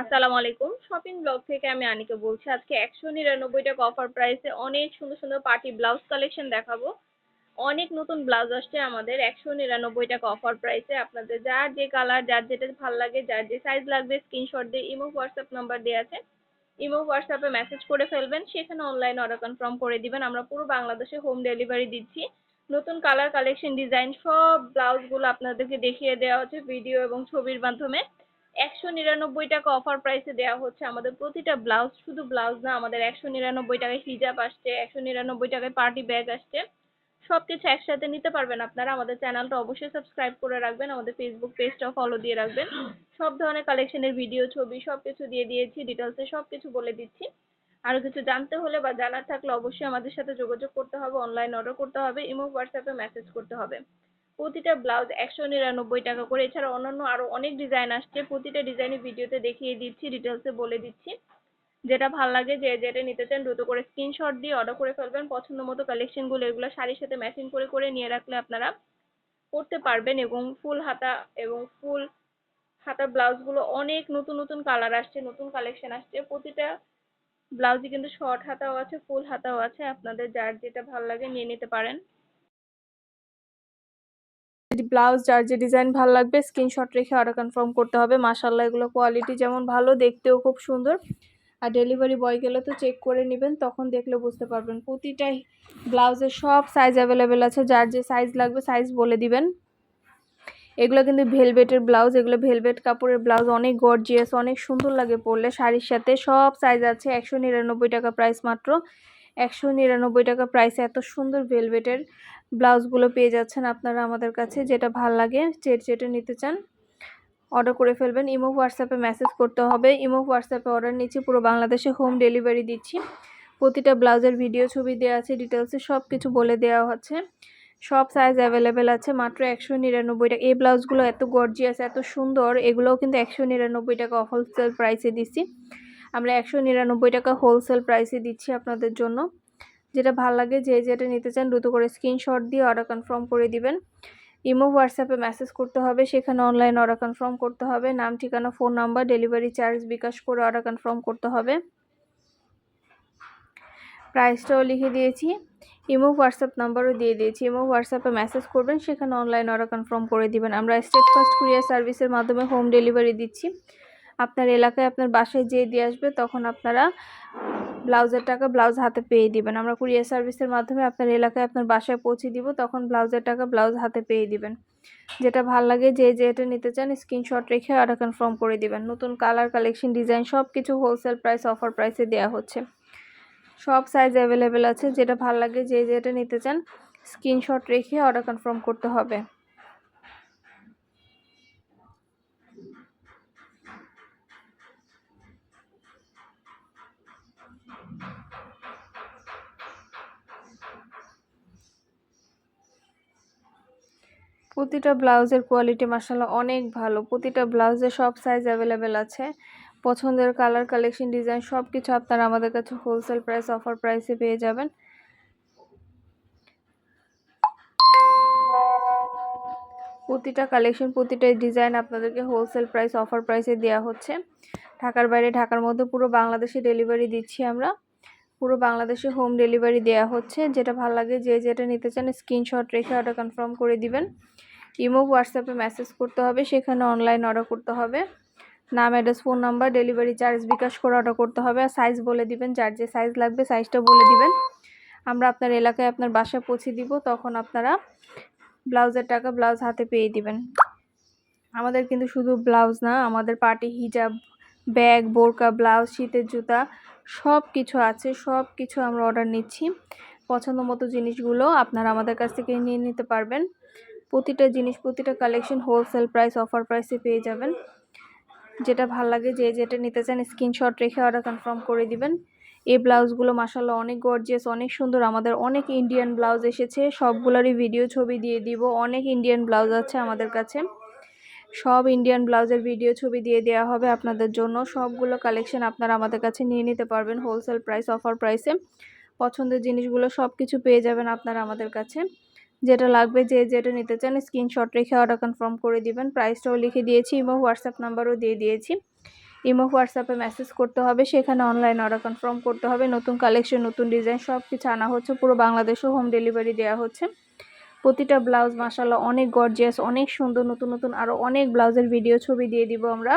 আসসালামু আলাইকুম। Shopping blog থেকে আমি আনিকা বলছি। আজকে একশো নিরানব্বই টাকা অফার প্রাইসে অনেক সুন্দর সুন্দর পার্টি ব্লাউজ কালেকশন দেখাবো। অনেক নতুন ব্লাউজ আসছে আমাদের একশো নিরানব্বই টাকা অফার প্রাইসে আপনাদের যার যে কালার যার যেটা ভালো লাগে, যার যে সাইজ লাগবে স্ক্রিনশট দিয়ে ইমো হোয়াটসঅ্যাপ নাম্বার দেওয়া আছে। ইমো হোয়াটসঅ্যাপে মেসেজ করে ফেলবেন, সেখানে অনলাইন অর্ডার কনফার্ম করে দিবেন। আমরা পুরো বাংলাদেশে হোম ডেলিভারি দিচ্ছি। নতুন কালার কালেকশন ডিজাইন সব ব্লাউজগুলো আপনাদেরকে দেখিয়ে দেওয়া হচ্ছে ভিডিও এবং ছবির মাধ্যমে। একশো নিরানব্বই টাকা অফার প্রাইসে দেওয়া হচ্ছে আমাদের প্রতিটা ব্লাউজ শুধু ব্লাউজ না, আমাদের একশো নিরানব্বই টাকায় হিজাব আসছে, একশো নিরানব্বই টাকায় পার্টি ব্যাগ আসছে। সব কিছু একসাথে নিতে পারবেন আপনারা। আমাদের চ্যানেলটা অবশ্যই সাবস্ক্রাইব করে রাখবেন, আমাদের ফেসবুক পেজটাও ফলো দিয়ে রাখবেন। সব ধরনের কালেকশনের ভিডিও ছবি সব কিছু দিয়ে দিয়েছি ডিটেলসে সব কিছু বলে দিচ্ছি। আরও কিছু জানতে হলে বা জানার থাকলে অবশ্যই আমাদের সাথে যোগাযোগ করতে হবে অনলাইন অর্ডার করতে হবে ইমো হোয়াটসঅ্যাপে মেসেজ করতে হবে। প্রতিটা ব্লাউজ একশো নিরানব্বই টাকা করে। এছাড়া অন্যান্য আরও অনেক ডিজাইন আসছে। প্রতিটা ডিজাইনের ভিডিওতে দেখিয়ে দিচ্ছি ডিটেলসে বলে দিচ্ছি। যেটা ভালো লাগে যে, যেটা নিতে চান দ্রুত করে স্ক্রিনশট দিয়ে অর্ডার করে ফেলবেন। পছন্দ মতো কালেকশনগুলো এগুলো শাড়ির সাথে ম্যাচিং করে করে নিয়ে রাখলে আপনারা করতে পারবেন এবং ফুল হাতা এবং ফুল হাতা ব্লাউজগুলো অনেক নতুন নতুন কালার আসছে, নতুন কালেকশন আসছে। প্রতিটা ব্লাউজই কিন্তু শর্ট হাতাও আছে ফুল হাতাও আছে। আপনাদের যার যেটা ভালো লাগে নিয়ে নিতে পারেন। ব্লাউজ যার যে ডিজাইন ভালো লাগবে স্ক্রিনশট রেখে অর্ডার কনফার্ম করতে হবে। মাশাল্লাহ এগুলো কোয়ালিটি যেমন ভালো, দেখতেও খুব সুন্দর। আর ডেলিভারি বয় গেলে তো চেক করে নেবেন, তখন দেখলে বুঝতে পারবেন। প্রতিটাই ব্লাউজের সব সাইজ অ্যাভেলেবেল আছে, যার যে সাইজ লাগবে সাইজ বলে দিবেন। এগুলো কিন্তু ভেলভেটের ব্লাউজ এগুলো ভেলভেট কাপড়ের ব্লাউজ অনেক গর্জিয়াস অনেক সুন্দর লাগে পরলে। শাড়ির সাথে সব সাইজ আছে, একশো নিরানব্বই টাকা প্রাইস মাত্র। একশো নিরানব্বই টাকা প্রাইসে এত সুন্দর ভেলভেটের ব্লাউজগুলো পেয়ে যাচ্ছেন আপনারা আমাদের কাছে, যেটা ভালো লাগে চেট চেটে নিতে চান অর্ডার করে ফেলবেন। ইমো হোয়াটসঅ্যাপে মেসেজ করতে হবে। ইমো হোয়াটসঅ্যাপে অর্ডার নিচ্ছি, পুরো বাংলাদেশে হোম ডেলিভারি দিচ্ছি। প্রতিটা ব্লাউজের ভিডিও ছবি দেওয়া আছে ডিটেলসে সব কিছু বলে দেওয়া হচ্ছে। সব সাইজ অ্যাভেলেবেল আছে, মাত্র একশো নিরানব্বই টাকা। এই ব্লাউজগুলো এত গর্জিয়াস এত সুন্দর, এগুলোও কিন্তু একশো নিরানব্বই টাকা হোলসেল প্রাইসে দিচ্ছি। আমরা একশো নিরানব্বই টাকা হোলসেল প্রাইসে দিচ্ছি আপনাদের জন্য। যেটা ভালো লাগে যে যেটা নিতে চান, দ্রুত করে স্ক্রিনশট দিয়ে অর্ডার কনফার্ম করে দিবেন। ইমো হোয়াটসঅ্যাপে মেসেজ করতে হবে, সেখানে অনলাইন অর্ডার কনফার্ম করতে হবে। নাম, ঠিকানা phone number delivery charge bKash করে অর্ডার কনফার্ম করতে হবে। প্রাইসটাও লিখে দিয়েছি। ইমো হোয়াটসঅ্যাপ নাম্বারও দিয়ে দিয়েছি। ইমো হোয়াটসঅ্যাপে মেসেজ করবেন, সেখানে অনলাইন অর্ডার কনফার্ম করে দিবেন। আমরা স্টেট ফার্স্ট কুরিয়ার সার্ভিসের মাধ্যমে হোম ডেলিভারি দিচ্ছি। আপনার এলাকায় আপনার বাসায় যেয়ে দিয়ে আসবে, তখন আপনারা ব্লাউজের টাকা ব্লাউজ হাতে পেয়ে দিবেন। আমরা কুরিয়ার সার্ভিসের মাধ্যমে আপনার এলাকায় আপনার বাসায় পৌঁছে দিব, তখন ব্লাউজের টাকা ব্লাউজ হাতে পেয়ে দিবেন। যেটা ভালো লাগে যে যেটা নিতে চান, স্ক্রিনশট রেখে অর্ডার কনফার্ম করে দিবেন। নতুন কালার কালেকশন ডিজাইন সব কিছু হোলসেল প্রাইস অফার প্রাইসে দেওয়া হচ্ছে। সব সাইজ অ্যাভেলেবেল আছে। যেটা ভালো লাগে যে যেটা নিতে চান, স্ক্রিনশট রেখে অর্ডার কনফার্ম করতে হবে। প্রতিটা ব্লাউজের কোয়ালিটি মাসাল্লাহ অনেক ভালো। প্রতিটা ব্লাউজে সব সাইজ অ্যাভেলেবেল আছে। পছন্দের কালার কালেকশন ডিজাইন সব কিছু আপনারা আমাদের কাছে হোলসেল প্রাইস অফার প্রাইসে পেয়ে যাবেন। প্রতিটা কালেকশন প্রতিটা ডিজাইন আপনাদেরকে হোলসেল প্রাইস অফার প্রাইসে দেওয়া হচ্ছে। ঢাকার বাইরে, ঢাকার মধ্যে পুরো বাংলাদেশে ডেলিভারি দিচ্ছি আমরা। পুরো বাংলাদেশে হোম ডেলিভারি দেওয়া হচ্ছে। যেটা ভালো লাগে, যে যেটা নিতে চান স্ক্রিনশট রেখে অর্ডার কনফার্ম করে দিবেন। ইমো হোয়াটসঅ্যাপে মেসেজ করতে হবে, সেখানে অনলাইন অর্ডার করতে হবে। নাম address phone number delivery charge bKash করে অর্ডার করতে হবে। আর সাইজ বলে দিবেন, যার যে সাইজ লাগবে সাইজটা বলে দিবেন। আমরা আপনার এলাকায় আপনার বাসায় পৌঁছে দিব, তখন আপনারা ব্লাউজের টাকা ব্লাউজ হাতে পেয়ে দিবেন। আমাদের কিন্তু শুধু ব্লাউজ না, আমাদের পার্টি হিজাব ব্যাগ, বোরকা, ব্লাউজ, শীতের জুতা সব কিছু আছে সব কিছু আমরা অর্ডার নিচ্ছি। পছন্দ মতো জিনিসগুলো আপনারা আমাদের কাছ থেকে নিয়ে নিতে পারবেন। প্রতিটা জিনিস, প্রতিটা কালেকশন হোলসেল প্রাইস অফার প্রাইসে পেয়ে যাবেন। যেটা ভালো লাগে, যে যেটা নিতে চান স্ক্রিনশট রেখে অর্ডার কনফার্ম করে দিবেন। এই ব্লাউজগুলো মাসাল্লাহ অনেক গর্জিয়াস অনেক সুন্দর। আমাদের অনেক ইন্ডিয়ান ব্লাউজ এসেছে, সবগুলোরই ভিডিও ছবি দিয়ে দিব। অনেক ইন্ডিয়ান ব্লাউজ আছে আমাদের কাছে। সব ইন্ডিয়ান ব্লাউজের ভিডিও ছবি দিয়ে দেওয়া হবে আপনাদের জন্য। সবগুলো কালেকশন আপনারা আমাদের কাছে নিয়ে নিতে পারবেন হোলসেল প্রাইস অফার প্রাইসে পছন্দের জিনিসগুলো সব কিছু পেয়ে যাবেন আপনারা আমাদের কাছে। যেটা লাগবে যে যেটা নিতে চান স্ক্রিনশট রেখে অর্ডার কনফার্ম করে দিবেন। প্রাইসটাও লিখে দিয়েছি ইমো হোয়াটসঅ্যাপ নাম্বারও দিয়ে দিয়েছি। ইমো হোয়াটসঅ্যাপে মেসেজ করতে হবে, সেখানে অনলাইন অর্ডার কনফার্ম করতে হবে। নতুন কালেকশন নতুন ডিজাইন সব কিছু আনা হচ্ছে, পুরো বাংলাদেশেও হোম ডেলিভারি দেওয়া হচ্ছে। প্রতিটা ব্লাউজ মাসাল্লাহ অনেক গর্জিয়াস অনেক সুন্দর, নতুন নতুন আরও অনেক ব্লাউজের ভিডিও ছবি দিয়ে দিব আমরা।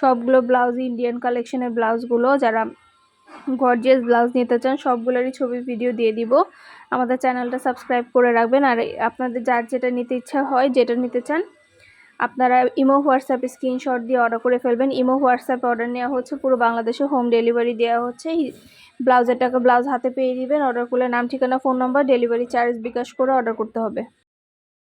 সবগুলো ব্লাউজ ইন্ডিয়ান কালেকশনের ব্লাউজগুলো, যারা গর্জিয়াস ব্লাউজ নিতে চান, সবগুলোরই ছবি ভিডিও দিয়ে দিব। আমাদের চ্যানেলটা সাবস্ক্রাইব করে রাখবেন। আর আপনাদের যার যেটা নিতে ইচ্ছা হয়, যেটা নিতে চান আপনারা ইমো হোয়াটসঅ্যাপ স্ক্রিনশট দিয়ে অর্ডার করে ফেলবেন। ইমো হোয়াটসঅ্যাপে অর্ডার নেওয়া হচ্ছে, পুরো বাংলাদেশে হোম ডেলিভারি দেওয়া হচ্ছে। ব্লাউজের টাকা ব্লাউজ হাতে পেয়ে দিবেন অর্ডার করলে নাম, ঠিকানা phone number delivery charge bKash করে অর্ডার করতে হবে।